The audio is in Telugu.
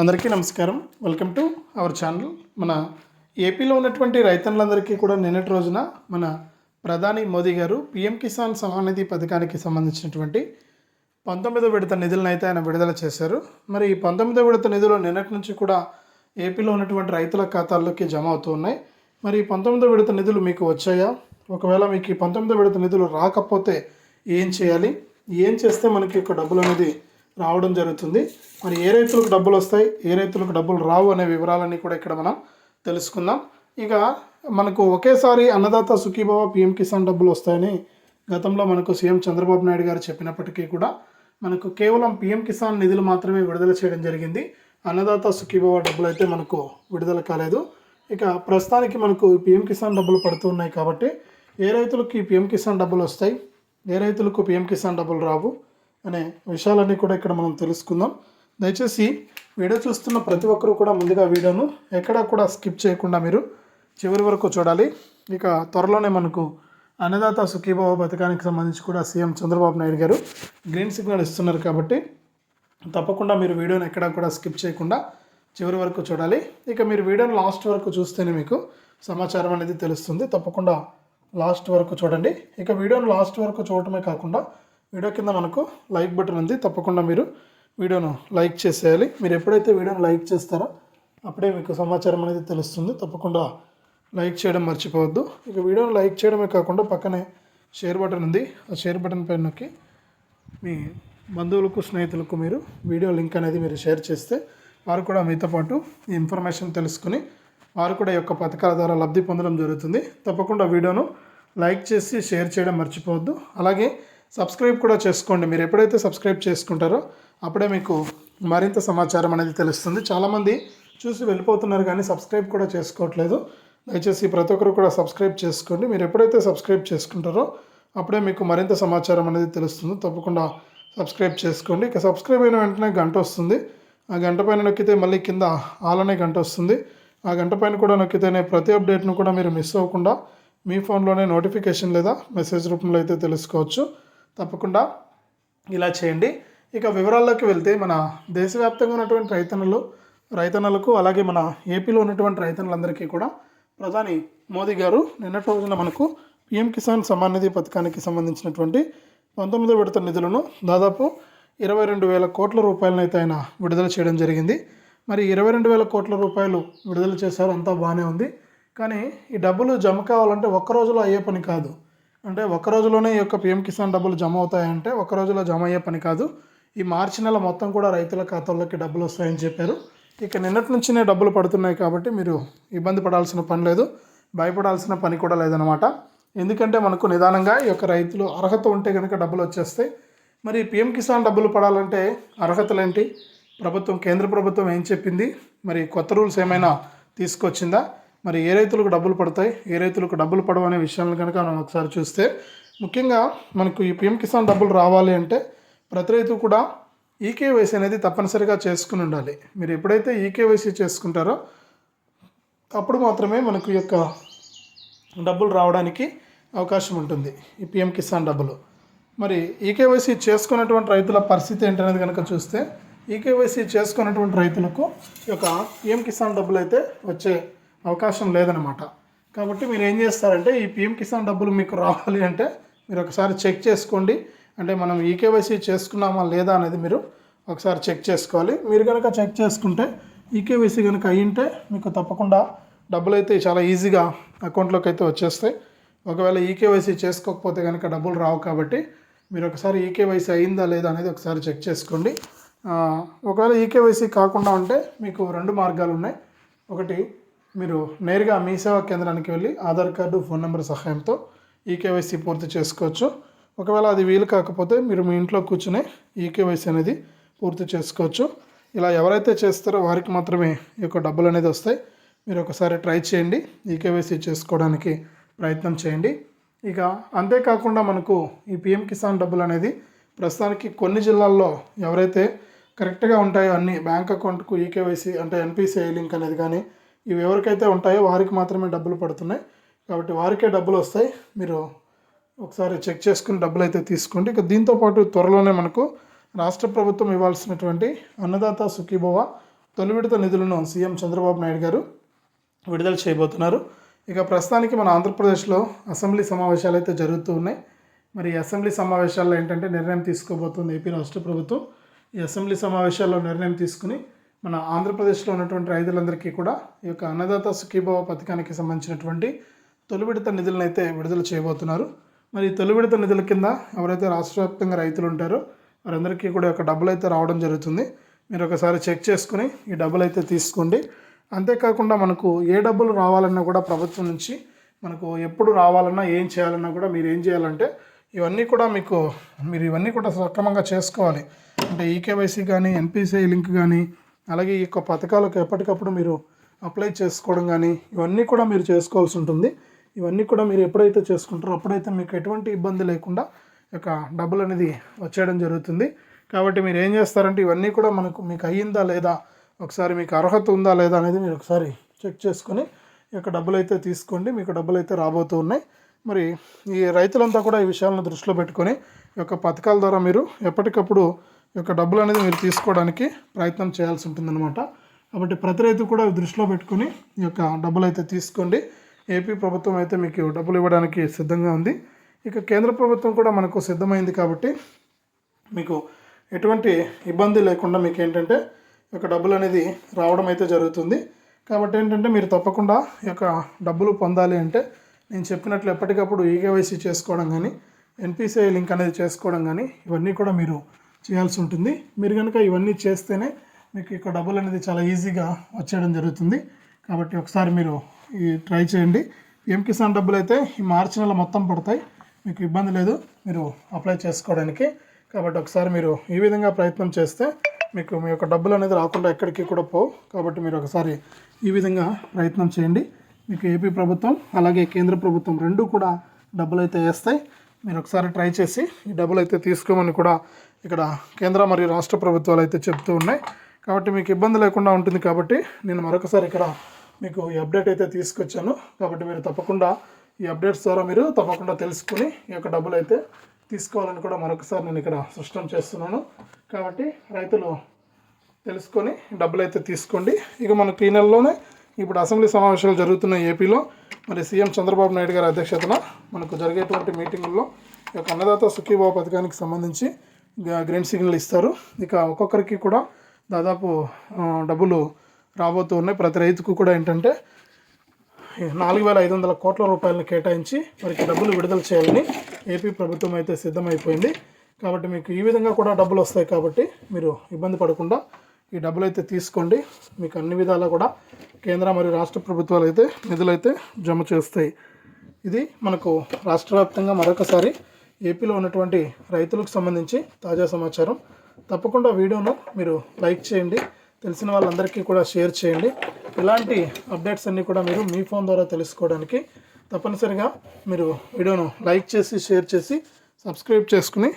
అందరికీ నమస్కారం. వెల్కమ్ టు అవర్ ఛానల్ మన ఏపీలో ఉన్నటువంటి రైతన్నులందరికీ కూడా నిన్నటి రోజున మన ప్రధాని మోదీ గారు పిఎం కిసాన్ సమానిధి పథకానికి సంబంధించినటువంటి పంతొమ్మిదో విడత నిధులను అయితే ఆయన విడుదల చేశారు. మరి ఈ పంతొమ్మిదో విడత నిధులు నిన్నటి నుంచి కూడా ఏపీలో ఉన్నటువంటి రైతుల ఖాతాల్లోకి జమ అవుతూ ఉన్నాయి. మరి ఈ పంతొమ్మిదో విడత నిధులు మీకు వచ్చాయా? ఒకవేళ మీకు ఈ పంతొమ్మిదో విడత నిధులు రాకపోతే ఏం చేయాలి? ఏం చేస్తే మనకి యొక్క డబ్బులు అనేది రావడం జరుగుతుంది. మరి ఏ రైతులకు డబ్బులు వస్తాయి ఏ రైతులకు డబ్బులు రావు అనే వివరాలన్నీ కూడా ఇక్కడ మనం తెలుసుకుందాం. ఇక మనకు ఒకేసారి అన్నదాత సుఖీభావ పిఎం కిసాన్ డబ్బులు వస్తాయని గతంలో మనకు సీఎం చంద్రబాబు నాయుడు గారు చెప్పినప్పటికీ కూడా మనకు కేవలం పిఎం కిసాన్ నిధులు మాత్రమే విడుదల చేయడం జరిగింది. అన్నదాత సుఖీభావ డబ్బులు అయితే మనకు విడుదల కాలేదు. ఇక ప్రస్తుతానికి మనకు పిఎం కిసాన్ డబ్బులు పడుతున్నాయి కాబట్టి ఏ రైతులకు ఈ పిఎం కిసాన్ డబ్బులు వస్తాయి ఏ రైతులకు పిఎం కిసాన్ డబ్బులు రావు అనే విషయాలన్నీ కూడా ఇక్కడ మనం తెలుసుకుందాం. దయచేసి వీడియో చూస్తున్న ప్రతి ఒక్కరూ కూడా ముందుగా వీడియోను ఎక్కడా కూడా స్కిప్ చేయకుండా మీరు చివరి వరకు చూడాలి. ఇక త్వరలోనే మనకు అన్నదాత సుఖీబాబు పథకానికి సంబంధించి కూడా సీఎం చంద్రబాబు నాయుడు గారు గ్రీన్ సిగ్నల్ ఇస్తున్నారు కాబట్టి తప్పకుండా మీరు వీడియోని ఎక్కడా కూడా స్కిప్ చేయకుండా చివరి వరకు చూడాలి. ఇక మీరు వీడియోని లాస్ట్ వరకు చూస్తేనే మీకు సమాచారం అనేది తెలుస్తుంది. తప్పకుండా లాస్ట్ వరకు చూడండి. ఇక వీడియోని లాస్ట్ వరకు చూడటమే కాకుండా వీడియో కింద మనకు లైక్ బటన్ ఉంది. తప్పకుండా మీరు వీడియోను లైక్ చేసేయాలి. మీరు ఎప్పుడైతే వీడియోను లైక్ చేస్తారో అప్పుడే మీకు సమాచారం అనేది తెలుస్తుంది. తప్పకుండా లైక్ చేయడం మర్చిపోవద్దు. ఇక వీడియోను లైక్ చేయడమే కాకుండా పక్కనే షేర్ బటన్ ఉంది. ఆ షేర్ బటన్ పైన నొక్కి మీ బంధువులకు స్నేహితులకు మీరు వీడియో లింక్ అనేది మీరు షేర్ చేస్తే వారు కూడా మీతో పాటు ఈ ఇన్ఫర్మేషన్ తెలుసుకుని వారు కూడా ఈ యొక్క పథకాల ద్వారా లబ్ధి పొందడం జరుగుతుంది. తప్పకుండా వీడియోను లైక్ చేసి షేర్ చేయడం మర్చిపోవద్దు. అలాగే సబ్స్క్రైబ్ కూడా చేసుకోండి. మీరు ఎప్పుడైతే సబ్స్క్రైబ్ చేసుకుంటారో అప్పుడే మీకు మరింత సమాచారం అనేది తెలుస్తుంది. చాలామంది చూసి వెళ్ళిపోతున్నారు కానీ సబ్స్క్రైబ్ కూడా చేసుకోవట్లేదు. దయచేసి ప్రతి ఒక్కరు కూడా సబ్స్క్రైబ్ చేసుకోండి. మీరు ఎప్పుడైతే సబ్స్క్రైబ్ చేసుకుంటారో అప్పుడే మీకు మరింత సమాచారం అనేది తెలుస్తుంది. తప్పకుండా సబ్స్క్రైబ్ చేసుకోండి. ఇక సబ్స్క్రైబ్ అయిన వెంటనే గంట వస్తుంది. ఆ గంట పైన నొక్కితే మళ్ళీ కింద ఆలనే గంట వస్తుంది. ఆ గంట పైన కూడా నొక్కితేనే ప్రతి అప్డేట్ను కూడా మీరు మిస్ అవ్వకుండా మీ ఫోన్లోనే నోటిఫికేషన్ లేదా మెసేజ్ రూపంలో అయితే తెలుసుకోవచ్చు. తప్పకుండా ఇలా చేయండి. ఇక వివరాల్లోకి వెళ్తే మన దేశవ్యాప్తంగా ఉన్నటువంటి రైతన్నలు రైతన్నలకు అలాగే మన ఏపీలో ఉన్నటువంటి రైతన్నలందరికీ కూడా ప్రధాని మోదీ గారు నిన్నటి రోజున మనకు పిఎం కిసాన్ సమ్మాన్ నిధి పథకానికి సంబంధించినటువంటి పంతొమ్మిదో విడత నిధులను దాదాపు ఇరవై రెండు వేల కోట్ల రూపాయలను అయితే ఆయన విడుదల చేయడం జరిగింది. మరి ఇరవై రెండు వేల కోట్ల రూపాయలు విడుదల చేశారు అంతా బాగానే ఉంది. కానీ ఈ డబ్బులు జమ కావాలంటే ఒక్క రోజులో అయ్యే పని కాదు. అంటే ఒక రోజులోనే ఈ యొక్క పిఎం కిసాన్ డబ్బులు జమ అవుతాయంటే ఒక రోజులో జమ అయ్యే పని కాదు. ఈ మార్చి నెల మొత్తం కూడా రైతుల ఖాతాల్లోకి డబ్బులు వస్తాయని చెప్పారు. ఇక నిన్నటి నుంచినే డబ్బులు పడుతున్నాయి కాబట్టి మీరు ఇబ్బంది పడాల్సిన పని లేదు. భయపడాల్సిన పని కూడా లేదనమాట ఎందుకంటే మనకు నిదానంగా ఈ యొక్క రైతులు అర్హత ఉంటే కనుక డబ్బులు వచ్చేస్తాయి. మరి పిఎం కిసాన్ డబ్బులు పడాలంటే అర్హతలేంటి? ప్రభుత్వం కేంద్ర ప్రభుత్వం ఏం చెప్పింది? మరి కొత్త రూల్స్ ఏమైనా తీసుకొచ్చిందా? మరి ఏ రైతులకు డబ్బులు పడతాయి ఏ రైతులకు డబ్బులు పడవు అనే విషయాలను కనుక మనం ఒకసారి చూస్తే ముఖ్యంగా మనకు ఈ పిఎం కిసాన్ డబ్బులు రావాలి అంటే ప్రతి రైతు కూడా ఈకేవైసీ అనేది తప్పనిసరిగా చేసుకుని ఉండాలి. మీరు ఎప్పుడైతే ఈకేవైసీ చేసుకుంటారో అప్పుడు మాత్రమే మనకు ఈ యొక్క డబ్బులు రావడానికి అవకాశం ఉంటుంది ఈ పిఎం కిసాన్ డబ్బులు. మరి ఈకేవైసీ చేసుకున్నటువంటి రైతుల పరిస్థితి ఏంటనేది కనుక చూస్తే ఈకేవైసీ చేసుకున్నటువంటి రైతులకు ఈ యొక్క పిఎం కిసాన్ డబ్బులు అయితే వచ్చే అవకాశం లేదనమాట కాబట్టి మీరు ఏం చేస్తారంటే ఈ పిఎం కిసాన్ డబ్బులు మీకు రావాలి అంటే మీరు ఒకసారి చెక్ చేసుకోండి. అంటే మనం ఈకేవైసీ చేసుకున్నామా లేదా అనేది మీరు ఒకసారి చెక్ చేసుకోవాలి. మీరు కనుక చెక్ చేసుకుంటే ఈకేవైసీ కనుక అయ్యింటే మీకు తప్పకుండా డబ్బులు అయితే చాలా ఈజీగా అకౌంట్లోకి అయితే వచ్చేస్తాయి. ఒకవేళ ఈకేవైసీ చేసుకోకపోతే కనుక డబ్బులు రావు కాబట్టి మీరు ఒకసారి ఈకేవైసీ అయిందా లేదా అనేది ఒకసారి చెక్ చేసుకోండి. ఒకవేళ ఈకేవైసీ కాకుండా ఉంటే మీకు రెండు మార్గాలు ఉన్నాయి. ఒకటి మీరు నేరుగా మీ సేవా కేంద్రానికి వెళ్ళి ఆధార్ కార్డు ఫోన్ నెంబర్ సహాయంతో ఈకేవైసీ పూర్తి చేసుకోవచ్చు. ఒకవేళ అది వీలు కాకపోతే మీరు మీ ఇంట్లో కూర్చునే ఈకేవైసీ అనేది పూర్తి చేసుకోవచ్చు. ఇలా ఎవరైతే చేస్తారో వారికి మాత్రమే ఈ యొక్క డబ్బులు అనేది వస్తాయి. మీరు ఒకసారి ట్రై చేయండి. ఈకేవైసీ చేసుకోవడానికి ప్రయత్నం చేయండి. ఇక అంతేకాకుండా మనకు ఈ పిఎం కిసాన్ డబ్బులు అనేది ప్రస్తుతానికి కొన్ని జిల్లాల్లో ఎవరైతే కరెక్ట్గా ఉంటాయో అన్ని బ్యాంక్ అకౌంట్కు ఈకేవైసీ అంటే ఎన్పిసిఐ లింక్ అనేది కానీ ఇవి ఎవరికైతే ఉంటాయో వారికి మాత్రమే డబ్బులు పడుతున్నాయి. కాబట్టి వారికే డబ్బులు వస్తాయి. మీరు ఒకసారి చెక్ చేసుకుని డబ్బులు అయితే తీసుకోండి. ఇక దీంతో పాటు త్వరలోనే మనకు రాష్ట్ర ప్రభుత్వం ఇవ్వాల్సినటువంటి అన్నదాత సుఖీభవ తొలి విడత నిధులను సీఎం చంద్రబాబు నాయుడు గారు విడుదల చేయబోతున్నారు. ఇక ప్రస్తుతానికి మన ఆంధ్రప్రదేశ్లో అసెంబ్లీ సమావేశాలు అయితే జరుగుతూ ఉన్నాయి. మరి అసెంబ్లీ సమావేశాల్లో ఏంటంటే నిర్ణయం తీసుకోబోతుంది ఏపీ రాష్ట్ర ప్రభుత్వం. ఈ అసెంబ్లీ సమావేశాల్లో నిర్ణయం తీసుకుని మన ఆంధ్రప్రదేశ్లో ఉన్నటువంటి రైతులందరికీ కూడా ఈ యొక్క అన్నదాత సుఖీభావ పథకానికి సంబంధించినటువంటి తొలి విడత నిధులను అయితే విడుదల చేయబోతున్నారు. మరి తొలి విడత నిధుల కింద ఎవరైతే రాష్ట్ర వ్యాప్తంగా రైతులు ఉంటారో వారందరికీ కూడా ఒక డబ్బులు అయితే రావడం జరుగుతుంది. మీరు ఒకసారి చెక్ చేసుకుని ఈ డబ్బులు అయితే తీసుకోండి. అంతేకాకుండా మనకు ఏ డబ్బులు రావాలన్నా కూడా ప్రభుత్వం నుంచి మనకు ఎప్పుడు రావాలన్నా ఏం చేయాలన్నా కూడా మీరు ఏం చేయాలంటే ఇవన్నీ కూడా మీకు మీరు ఇవన్నీ కూడా సక్రమంగా చేసుకోవాలి. అంటే ఈకేవైసీ కానీ ఎన్పిసిఐ లింక్ కానీ అలాగే ఈ యొక్క పథకాలకు ఎప్పటికప్పుడు మీరు అప్లై చేసుకోవడం కానీ ఇవన్నీ కూడా మీరు చేసుకోవాల్సి ఉంటుంది. ఇవన్నీ కూడా మీరు ఎప్పుడైతే చేసుకుంటారో అప్పుడైతే మీకు ఎటువంటి ఇబ్బంది లేకుండా యొక్క డబ్బులు అనేది వచ్చేయడం జరుగుతుంది. కాబట్టి మీరు ఏం చేస్తారంటే ఇవన్నీ కూడా మనకు మీకు అయ్యిందా లేదా ఒకసారి మీకు అర్హత ఉందా లేదా అనేది మీరు ఒకసారి చెక్ చేసుకొని ఈ యొక్క డబ్బులు అయితే తీసుకోండి. మీకు డబ్బులు అయితే రాబోతూ ఉన్నాయి. మరి ఈ రైతులంతా కూడా ఈ విషయాలను దృష్టిలో పెట్టుకొని ఈ యొక్క పథకాల ద్వారా మీరు ఎప్పటికప్పుడు యొక్క డబ్బులు అనేది మీరు తీసుకోవడానికి ప్రయత్నం చేయాల్సి ఉంటుందన్నమాట. కాబట్టి ప్రతి రైతు కూడా దృష్టిలో పెట్టుకొని ఈ యొక్క డబ్బులు అయితే తీసుకోండి. ఏపీ ప్రభుత్వం అయితే మీకు డబ్బులు ఇవ్వడానికి సిద్ధంగా ఉంది. ఇక కేంద్ర ప్రభుత్వం కూడా మనకు సిద్ధమైంది కాబట్టి మీకు ఎటువంటి ఇబ్బంది లేకుండా మీకు ఏంటంటే ఈ యొక్క డబ్బులు అనేది రావడం అయితే జరుగుతుంది. కాబట్టి ఏంటంటే మీరు తప్పకుండా ఈ యొక్క డబ్బులు పొందాలి అంటే నేను చెప్పినట్లు ఎప్పటికప్పుడు ఈకేవైసీ చేసుకోవడం కానీ ఎన్పిసిఐ లింక్ అనేది చేసుకోవడం కానీ ఇవన్నీ కూడా మీరు చేయాల్సి ఉంటుంది. మీరు కనుక ఇవన్నీ చేస్తేనే మీకు ఇక్కడ డబ్బులు అనేది చాలా ఈజీగా వచ్చేయడం జరుగుతుంది. కాబట్టి ఒకసారి మీరు ఈ ట్రై చేయండి. పిఎం కిసాన్ డబ్బులు అయితే ఈ మార్చి నెల మొత్తం పడతాయి. మీకు ఇబ్బంది లేదు. మీరు అప్లై చేసుకోవడానికి. కాబట్టి ఒకసారి మీరు ఈ విధంగా ప్రయత్నం చేస్తే మీకు మీ యొక్క డబ్బులు అనేది రాకుండా ఎక్కడికి కూడా పోవు. కాబట్టి మీరు ఒకసారి ఈ విధంగా ప్రయత్నం చేయండి. మీకు ఏపీ ప్రభుత్వం అలాగే కేంద్ర ప్రభుత్వం రెండు కూడా డబ్బులు అయితే వేస్తాయి. మీరు ఒకసారి ట్రై చేసి ఈ డబ్బులు అయితే తీసుకోమని కూడా ఇక్కడ కేంద్ర మరియు రాష్ట్ర ప్రభుత్వాలు అయితే చెప్తూ ఉన్నాయి. కాబట్టి మీకు ఇబ్బంది లేకుండా ఉంటుంది కాబట్టి నేను మరొకసారి ఇక్కడ మీకు ఈ అప్డేట్ అయితే తీసుకొచ్చాను. కాబట్టి మీరు తప్పకుండా ఈ అప్డేట్స్ ద్వారా మీరు తప్పకుండా తెలుసుకుని ఈ యొక్క డబ్బులు అయితే తీసుకోవాలని కూడా మరొకసారి నేను ఇక్కడ స్పష్టం చేస్తున్నాను. కాబట్టి రైతులు తెలుసుకొని డబ్బులు అయితే తీసుకోండి. ఇక మనకు ఈ నెలలోనే ఇప్పుడు అసెంబ్లీ సమావేశాలు జరుగుతున్న ఏపీలో. మరి సీఎం చంద్రబాబు నాయుడు గారి అధ్యక్షతన మనకు జరిగేటువంటి మీటింగుల్లో ఈ యొక్క అన్నదాత సుఖీభావ పథకానికి సంబంధించి గ్రీన్ సిగ్నల్ ఇస్తారు. ఇక ఒక్కొక్కరికి కూడా దాదాపు డబ్బులు రాబోతూ ఉన్నాయి. ప్రతి రైతుకు కూడా ఏంటంటే నాలుగు వేల ఐదు వందల కోట్ల రూపాయలను కేటాయించి వారికి డబ్బులు విడుదల చేయాలని ఏపీ ప్రభుత్వం అయితే సిద్ధమైపోయింది. కాబట్టి మీకు ఈ విధంగా కూడా డబ్బులు వస్తాయి కాబట్టి మీరు ఇబ్బంది పడకుండా ఈ డబ్బులు అయితే తీసుకోండి. మీకు అన్ని విధాలా కూడా కేంద్ర మరియు రాష్ట్ర ప్రభుత్వాలు అయితే నిధులు అయితే జమ చేస్తాయి. ఇది మనకు రాష్ట్ర వ్యాప్తంగా మరొకసారి ఏపీలో ఉన్నటువంటి రైతులకు సంబంధించి తాజా సమాచారం. తప్పకుండా వీడియోను మీరు లైక్ చేయండి తెలిసిన వాళ్ళందరికీ కూడా షేర్ చేయండి. ఇలాంటి అప్డేట్స్ అన్నీ కూడా మీరు మీ ఫోన్ ద్వారా తెలుసుకోవడానికి తప్పనిసరిగా మీరు వీడియోను లైక్ చేసి షేర్ చేసి సబ్స్క్రైబ్ చేసుకుని